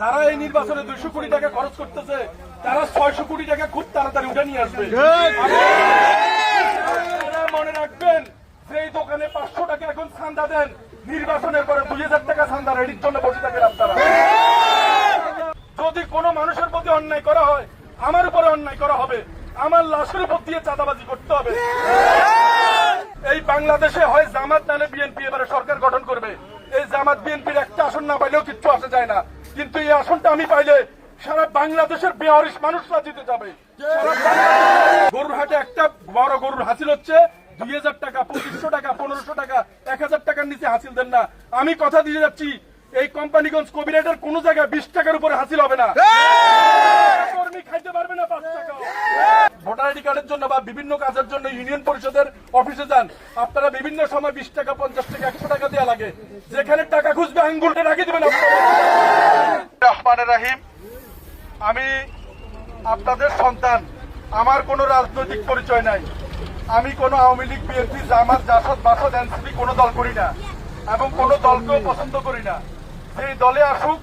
যারা এই নির্বাচনে দুইশো কোটি টাকা খরচ করতেছে তারা ছয়শো কোটি টাকা খুব তাড়াতাড়ি উঠে নিয়ে আসবে। মনে রাখবেন যে এই দোকানে পাঁচশো টাকা এখন চান্দা দেন নির্বাচনের পরে দুই হাজার টাকা চান্দা রেডির জন্য বসে থাকেন আপনারা। যদি কোনো মানুষের প্রতি অন্যায় করা হয় আমার উপরে অন্যায় করা হবে। আমার লাশের উপর দিয়ে চাঁদাবাজি করতে হবে। এই বাংলাদেশে হয় জামাত নালে বিএনপি এবারে সরকার গঠন করবে। এই জামাত বিএনপির একটা আসন না পাইলেও কিচ্ছু আসা যায় না। কিন্তু এই আসনটা আমি পাইলে সারা বাংলাদেশের বেহরিস মানুষরা জিতে যাবে। গরুর হাটে একটা বড় গরুর হাসিল হচ্ছে। দুই হাজার টাকা পঁচিশশো টাকা পনেরোশো টাকা এক হাজার টাকার নিচে হাসিল দেন না। আমি কথা দিয়ে যাচ্ছি এই কোম্পানিগঞ্জ কবিরাটের কোন জায়গায় বিশ টাকার উপরে হাসিল হবে না। কর্মী খাইতে পারবে না পাঁচ টাকা। ভোটার আইডি কার্ডের জন্য বা বিভিন্ন কাজের জন্য ইউনিয়ন পরিষদের অফিসে যান। আপনারা বিভিন্ন সময় বিশ টাকা পঞ্চাশ টাকা একশো টাকা দেওয়া লাগে। যেখানে টাকা খুঁজবে আঙ্গুলটা রাখি দেবেন রহমানের রাহিম, আমি আপনাদের সন্তান। আমার কোনো রাজনৈতিক পরিচয় নাই। আমি কোনো আওয়ামী লীগ, বিএনপি, জামাত, জাসদ, বাসদ, এনসিপি কোনো দল করি না এবং কোনো দলকেও পছন্দ করি না। যেই দলে আসুক,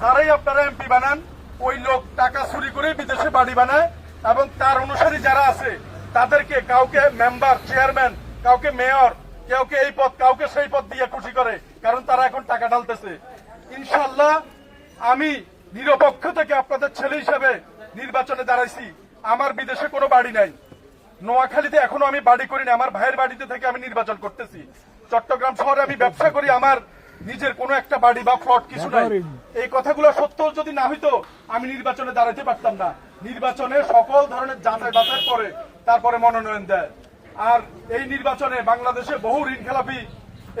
যারাই আপনারা এমপি বানান, ওই লোক টাকা চুরি করে বিদেশে বাড়ি বানায় এবং তার অনুসারী যারা আছে, তাদেরকে কাউকে মেম্বার চেয়ারম্যান কাউকে মেয়র কাউকে এই পদ, কাউকে সেই পদ দিয়ে খুশি করে, কারণ তারা এখন টাকা ঢালতেছে। ইনশাল্লাহ আমি নিরপেক্ষ থেকে আপনাদের ছেলে হিসেবে নির্বাচনে দাঁড়াইছি। আমার বিদেশে কোনো বাড়ি নাই। নোয়াখালীতে এখনও আমি বাড়ি করি না আমার ভাইয়ের বাড়িতে থেকে আমি নির্বাচন করতেছি। চট্টগ্রাম শহরে আমি ব্যবসা করি আমার নিজের কোনো একটা বাড়ি বা ফ্লট কিছু নাই। এই কথাগুলো সত্য যদি না হইতো আমি নির্বাচনে দাঁড়াইতে পারতাম না। নির্বাচনে সকল ধরনের যাচাই বাছাই করে তারপরে মনোনয়ন দেয়। আর এই নির্বাচনে বাংলাদেশে বহু ঋণ খেলাপি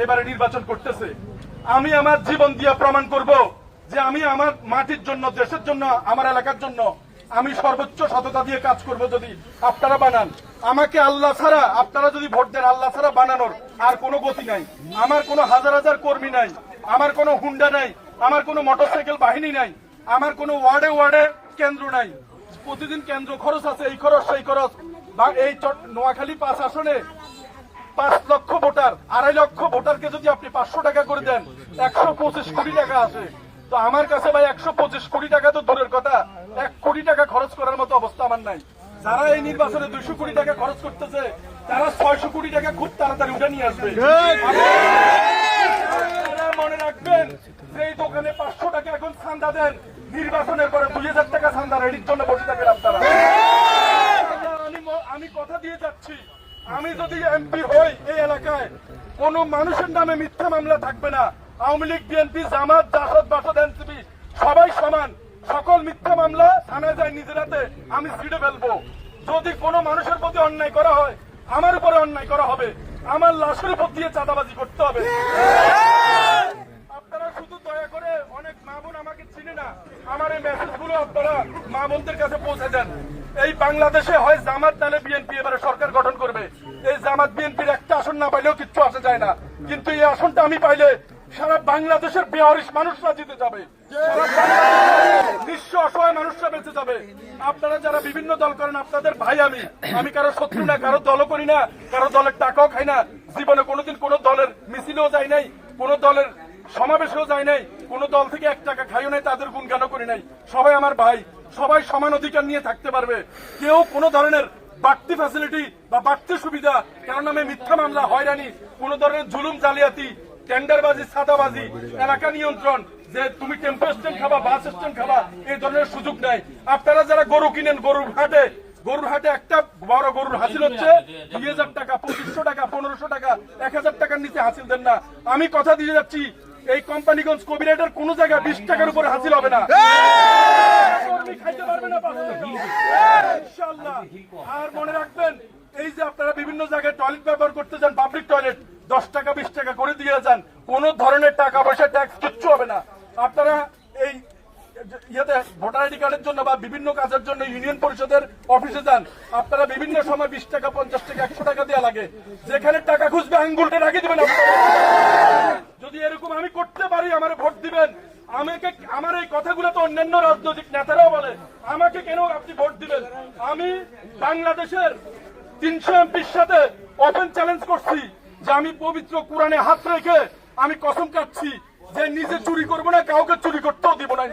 এবারে নির্বাচন করতেছে। আমি আমার জীবন দিয়ে প্রমাণ করব যে আমি আমার মাটির জন্য, দেশের জন্য, আমার এলাকার জন্য আমি সর্বোচ্চ সততা দিয়ে কাজ করব যদি আপনারা বানান। আমাকে আল্লাহ ছাড়া, আপনারা যদি ভোট দেন, আল্লাহ ছাড়া বানানোর আর কোনো গতি নাই। আমার কোনো হাজার হাজার কর্মী নাই, আমার কোনো হুন্ডা নাই, আমার কোনো মোটরসাইকেল বাহিনী নাই, আমার কোনো ওয়ার্ডে ওয়ার্ডে কেন্দ্র নাই। প্রতিদিন কেন্দ্র খরচ আছে, এই খরচ, সেই খরচ। বা এই নোয়াখালী পাঁচ আসনে পাঁচ লক্ষ ভোটার, আড়াই লক্ষ ভোটারকে যদি আপনি পাঁচশো টাকা করে দেন, একশো পঁচিশ কোটি টাকা আছে। তো আমার কাছে ভাই একশো পঁচিশ কোটি টাকা তো দূরের কথা। এক কোটি টাকা খরচ করার মতো অবস্থা আমার নাই। যারা এই নির্বাচনে দুইশো কোটি টাকা খরচ করতেছে, তারা ছয়শো কোটি টাকা খুব তাড়াতাড়ি উঠে নিয়ে আসবে। মনে রাখবেন যে দোকানে পাঁচশো টাকা এখন দেন, নির্বাচনের পরে দুই হাজার টাকা চান্দা রেডির জন্য বসে আপনারা। আমি কথা দিয়ে যাচ্ছি। আমি যদি এমপি হই এই এলাকায়, কোন মানুষের নামে মিথ্যা মামলা থাকবে না। আওয়ামী লীগ, বিএনপি, জামাত, জাসদ, বাসদ, এনসিপি, সবাই সমান। সকল মিথ্যা মামলা থানায় যায় নিজের হাতে আমি ছিঁড়ে ফেলব। যদি কোনো মানুষের প্রতি অন্যায় করা হয়, আমার উপরে অন্যায় করা হবে। আমার লাশের উপর দিয়ে চাঁদাবাজি করতে হবে। আপনারা শুধু দয়া করে অনেক মা বোন আমাকে চিনে না। আমার এই মেসেজগুলো আপনারা মা বোনদের কাছে পৌঁছে দেন। এই বাংলাদেশে হয় জামাত, নালে বিএনপি এবারে সরকার গঠন করবে। এই জামাত, বিএনপির একটা আসন না পাইলেও কিচ্ছু আসা যায় না। কিন্তু এই আসনটা আমি পাইলে সারা বাংলাদেশের বেহরিস মানুষরা জিতে যাবে। নিঃস্ব অসহায় মানুষরা বেঁচে যাবে। আপনারা যারা বিভিন্ন দল করেন আপনাদের ভাই আমি। আমি কারও শত্রু না কারও দলও করি না কারও দলের টাকাও খাই না। জীবনে কোনোদিন কোনো দলের মিছিলেও যাই নাই কোনো দলের সমাবেশেও যায় নাই কোন দল থেকে এক টাকা খাইও নাই তাদের গুণ কেন করি নাই। সবাই আমার ভাই সবাই সমান অধিকার নিয়ে থাকতে পারবে। কেউ কোনো ধরনের বাড়তি ফ্যাসিলিটি বা বাড়তি সুবিধা কারণ নামে মিথ্যা মামলা হয়রানি কোন ধরনের জুলুম জালিয়াতি টেন্ডারবাজি, সাদাবাজি, এলাকা নিয়ন্ত্রণ, যে তুমি টেম্পো স্ট্যান্ড খাবা বাস স্ট্যান্ড খাবা, এই ধরনের সুযোগ নাই। আপনারা যারা গরু কিনেন, গরুর হাটে গরুর হাটে একটা বড় গরুর হাসিল হচ্ছে, দুই হাজার টাকা, পঁচিশশো টাকা, পনেরোশো টাকা, এক হাজার টাকার নিচে হাসিল দেন না। আমি কথা দিয়ে যাচ্ছি, এই কোম্পানিগঞ্জ কবিরাটের কোন জায়গায় বিশ টাকার উপরে হাসিল হবে না। আর মনে রাখবেন, এই যে আপনারা বিভিন্ন জায়গায় টয়লেট ব্যবহার করতে চান পাবলিক টয়লেট দশ টাকা, বিশ টাকা করে দিয়ে যান। কোন ধরনের টাকা পয়সা ট্যাক্স কিচ্ছু হবে না। আপনারা এই ইয়েতে ভোটার আইডি কার্ডের জন্য বা বিভিন্ন কাজের জন্য ইউনিয়ন পরিষদের অফিসে যান। আপনারা বিভিন্ন সময় বিশ টাকা, পঞ্চাশ টাকা, একশো টাকা দেওয়া লাগে। যেখানে টাকা খুঁজবে, আঙ্গুলটা রাখি দিবেন যদি এরকম আমি করতে পারি, আমার ভোট দিবেন। আমাকে, আমার এই কথাগুলো তো অন্যান্য রাজনৈতিক নেতারাও বলে। আমাকে কেন আপনি ভোট দিবেন? আমি বাংলাদেশের তিনশো এমপির সাথে ওপেন চ্যালেঞ্জ করছি। যে আমি পবিত্র কোরআনে হাত রেখে আমি কসম কাটছি যে নিজে চুরি করব না, কাউকে চুরি করতেও দিব না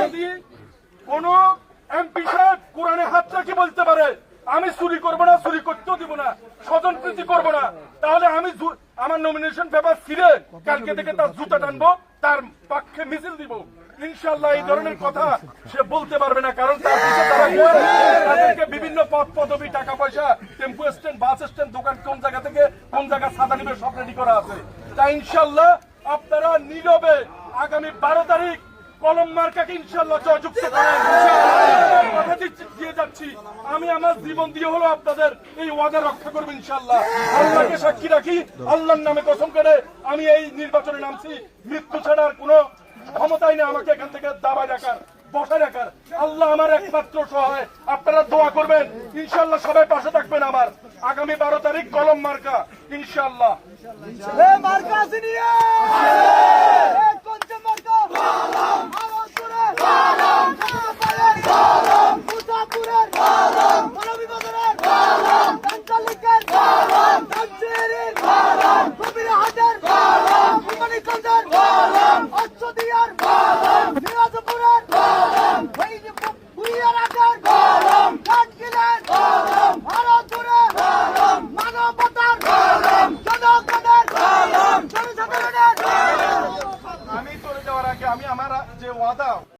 যদি কোন এমপি সাহেব কোরআনে হাত রাখি বলতে পারে, আমি চুরি করব না, চুরি করতেও দিব না, স্বজন প্রীতি করব না, তাহলে আমি আমার নমিনেশন পেপার ফিরে কালকে থেকে তার জুতা টানবো, তার পক্ষে মিছিল দিব। ইনশাল্লাহ এই ধরনের কথা সে বলতে পারবে না, কারণ তারা করে, তাদেরকে বিভিন্ন পদ পদবি টাকা পয়সা টেম্পো স্ট্যান্ড বাস স্ট্যান্ড দোকান কোন জায়গা থেকে কোন জায়গা সাদা নিবে সব রেডি করা আছে। তাই ইনশাল্লাহ আপনারা নীরবে আগামী বারো তারিখ কলম মার্কাকে ইনশাল্লাহ জয়যুক্ত কথা দিয়ে যাচ্ছি। আমি আমার জীবন দিয়ে হলো আপনাদের এই ওয়াদা রক্ষা করব ইনশাল্লাহ। আল্লাহকে সাক্ষী রাখি, আল্লাহর নামে কসম করে আমি এই নির্বাচনে নামছি। মৃত্যু ছাড়ার কোনো ক্ষমতাই নেই আমাকে এখান থেকে দাবায় রাখার। বসে রাখার। আল্লাহ আমার একমাত্র সহায়। আপনারা দোয়া করবেন। ইনশাল্লাহ সবাই পাশে থাকবেন আমার। আগামী বারো তারিখ কলম মার্কা। ইনশাল্লাহ মার্কা